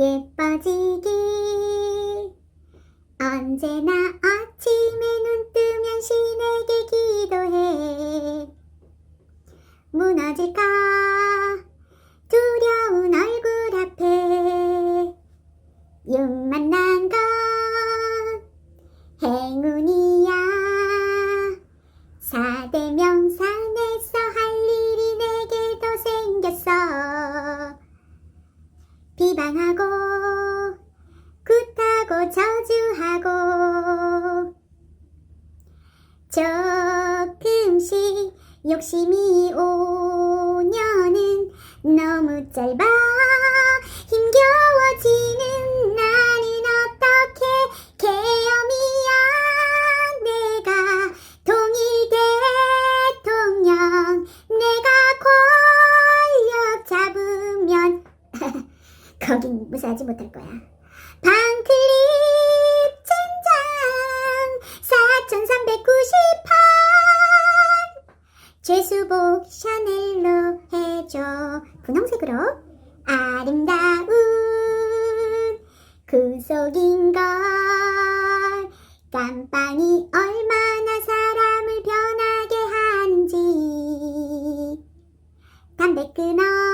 예뻐지기. 언제나 아침에 눈 뜨면 신에게 기도해. 무너질까? 두려운 얼굴 앞에 육만 난건 행운이야. 사대명산에서 할 일이 내게도 생겼어. 비방하고 저주하고 조금씩 욕심이 오면은 너무 짧아. 힘겨워지는 나는 어떻게 계엄이야? 내가 통일 대통령. 내가 권력 잡으면 거긴 무사하지 못할 거야 죄수복 샤넬로 해줘. 분홍색으로. 아름다운 구속인걸. 깜빵이 얼마나 사람을 변하게 하는지. 담배 끊어.